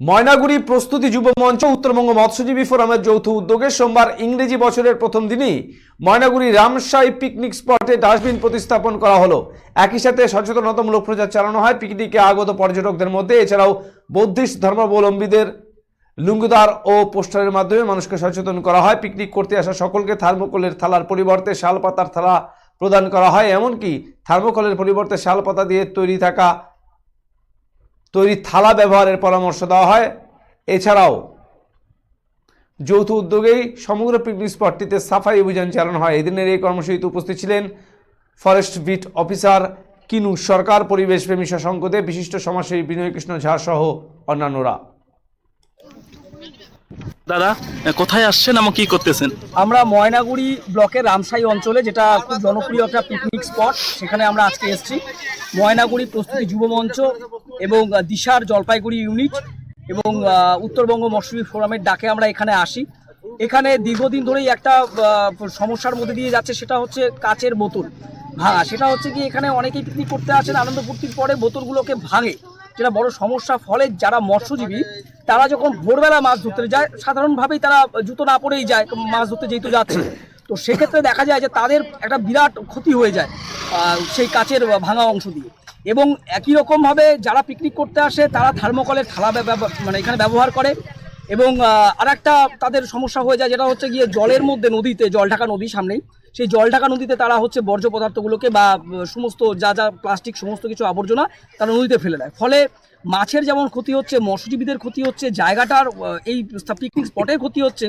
ময়নাগুড়ি প্রস্তুতি যুব মঞ্চ, উত্তরবঙ্গ মৎস্যজীবী ফোরামের যৌথ উদ্যোগে সোমবার ইংরেজি বছরের প্রথম দিনই ময়নাগুড়ি রামসাই পিকনিক স্পটে ডাস্টবিন প্রতিস্থাপন করা হলো। একই সাথে সচেতনতামূলক প্রচার চালানো হয়। পিকনিকে আগত পর্যটকদের মধ্যে, এছাড়াও বৌদ্ধিস্ট ধর্মাবলম্বীদের লুঙ্গিদার ও পোস্টারের মাধ্যমে মানুষকে সচেতন করা হয়। পিকনিক করতে আসা সকলকে থার্মোকলের থালার পরিবর্তে শালপাতার থালা প্রদান করা হয়। এমনকি থার্মোকলের পরিবর্তে শালপাতা দিয়ে তৈরি থাকা তৈরি থালা ব্যবহারের পরামর্শ দেওয়া হয়। এছাড়াও যৌথ উদ্যোগেই সমগ্র পিকনিক স্পটটিতে সাফাই অভিযান চালানো হয়। এদিনের এই কর্মসূচিতে উপস্থিত ছিলেন forest beat officer Kinu Sarkar পরিবেশ প্রেমী শশাঙ্কদে বিশিষ্ট সমাজসেবী বিনয় কৃষ্ণ ঝা সহ অন্যান্যরা। দাদা কোথায় আসছেন এবং কি করতেছেন? আমরা ময়নাগুড়ি ব্লকের রামসাই অঞ্চলে যেটা খুব জনপ্রিয় একটা পিকনিক স্পট সেখানে আমরা আজকে এসেছি। ময়নাগুড়ি প্রস্তুতি যুব মঞ্চ এবং দিশার জলপাইগুড়ি ইউনিট এবং উত্তরবঙ্গ মৎস্যজীবী ফোরামের ডাকে আমরা এখানে আসি। এখানে দীর্ঘদিন ধরেই একটা সমস্যার মধ্যে দিয়ে যাচ্ছে, সেটা হচ্ছে কাচের বোতল। ভাঙা সেটা হচ্ছে কি এখানে অনেকেই পিকনিক করতে আসেন আনন্দ ফুর্তির পরে বোতলগুলোকে ভাঙে, যেটা বড় সমস্যা। ফলে যারা মৎস্যজীবী, তারা যখন ভোরবেলা মাছ ধরতে যায়, সাধারণভাবেই তারা জুতো না পরেই যায়, মাছ ধরতে যেহেতু যাচ্ছে। তো সেক্ষেত্রে দেখা যায় যে তাদের একটা বিরাট ক্ষতি হয়ে যায় সেই কাচের ভাঙা অংশ দিয়ে। এবং একই রকমভাবে যারা পিকনিক করতে আসে, তারা থার্মোকলের থালা মানে এখানে ব্যবহার করে। এবং আর একটা তাদের সমস্যা হয়ে যায়, যেটা হচ্ছে গিয়ে জলের মধ্যে নদীতে জল ঢাকা নদী সামনেই, সেই জল ঢাকা নদীতে তারা হচ্ছে বর্জ্য পদার্থগুলোকে বা সমস্ত যা যা প্লাস্টিক সমস্ত কিছু আবর্জনা তারা নদীতে ফেলে দেয়। ফলে মাছের যেমন ক্ষতি হচ্ছে, মৎস্যজীবীদের ক্ষতি হচ্ছে, জায়গাটার এই পিকনিক স্পটের ক্ষতি হচ্ছে